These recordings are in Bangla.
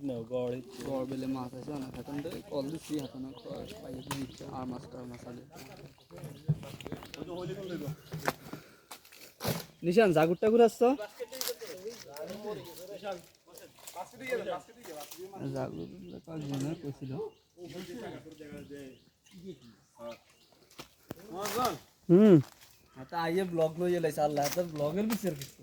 নাও গড় বড় বেলে মাছ আছে অনেক এখন তো কল দিচ্ছি এখন পাইয়ে দিচ্ছে আর মাছটা মাছ আছে। নিশান জাগুর টাগুর আসছো? জাগুর কয়েকজনে কইছিল হুম। হাতে আইয়ে ব্লগ লই এলাইছে আল্লাহ হাতে ব্লগের বিচার কিছু।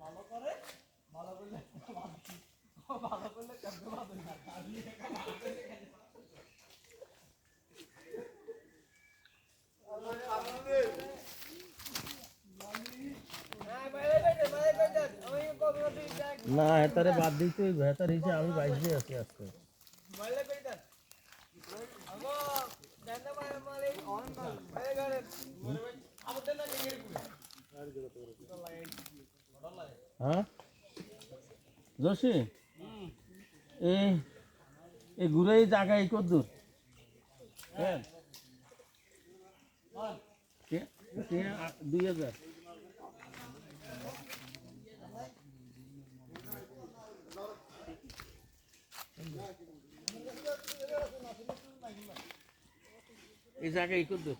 ভালো করে। না হেতারে বাদ দিতে হেতার হিসেবে আমি বাইশে আছি আজকে হ্যাঁ? এই এই ঘুরে এই জায়গায় কত দূর হ্যাঁ। দুই হাজার। এই জায়গায় কত দূর